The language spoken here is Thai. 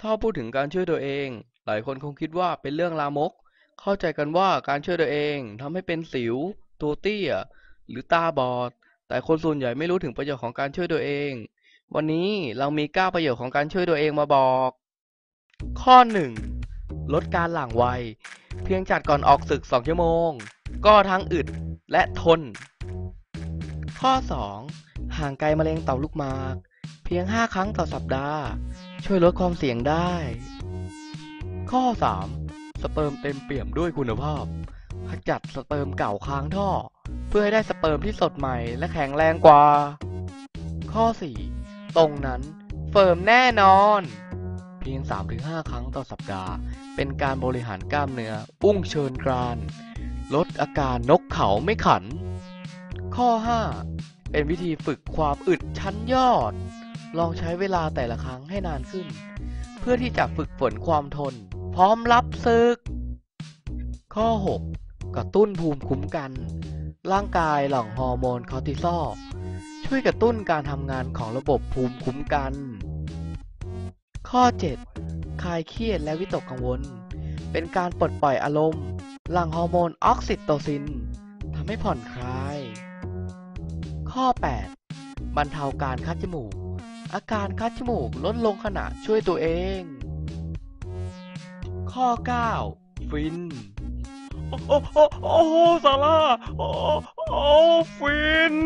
ถ้าพูดถึงการช่วยตัวเอง หลายคนคงคิดว่าเป็นเรื่องลามก เข้าใจกันว่าการช่วยตัวเองทำให้เป็นสิว ตัวเตี้ย หรือตาบอด แต่คนส่วนใหญ่ไม่รู้ถึงประโยชน์ของการช่วยตัวเอง วันนี้เรามี 9 ประโยชน์ของการช่วยตัวเองมาบอก ข้อ 1 ลดการหลั่งไวเพียงจัดก่อนออกศึก 2 ชั่วโมง ก็ทั้งอึดและทน ข้อ 2 ห่างไกลมะเร็งเต่าลูกหมาก เพียง 5 ครั้งต่อสัปดาห์ ช่วยลดความเสี่ยงได้ ข้อ 3 สเปิร์มเต็มเปี่ยมด้วยคุณภาพขจัดสเปิร์มเก่าค้างท่อ เพื่อให้ได้สเปิร์มที่สดใหม่และแข็งแรงกว่า ข้อ 4 ตรงนั้นเฟิร์มแน่นอน เพียง 3-5 ครั้งต่อสัปดาห์ เป็นการบริหารกล้ามเนื้ออุ้งเชิญกรานลดอาการนกเขาไม่ขัน ข้อ 5 เป็นวิธีฝึกความอึดชั้นยอด ลองใช้เวลาแต่ละครั้งให้นานขึ้น เพื่อที่จะฝึกฝนความทน พร้อมรับศึก ข้อ 6 กระตุ้นภูมิคุ้มกัน ร่างกายหลั่งฮอร์โมนคอร์ติซอลช่วยกระตุ้นการทำงานของระบบภูมิคุ้มกัน ข้อ 7 คลายเครียดและวิตกกังวล เป็นการปลดปล่อยอารมณ์ หลั่งฮอร์โมนออกซิโตซินทำให้ผ่อนคลาย ข้อ 8 บรรเทาการคัดจมูก อาการคัดจมูกลดลงขณะช่วยตัวเอง ข้อ 9 ฟิน โอ้โอ้โอ้โอ้ซาร่าโอ้โอ้ฟิน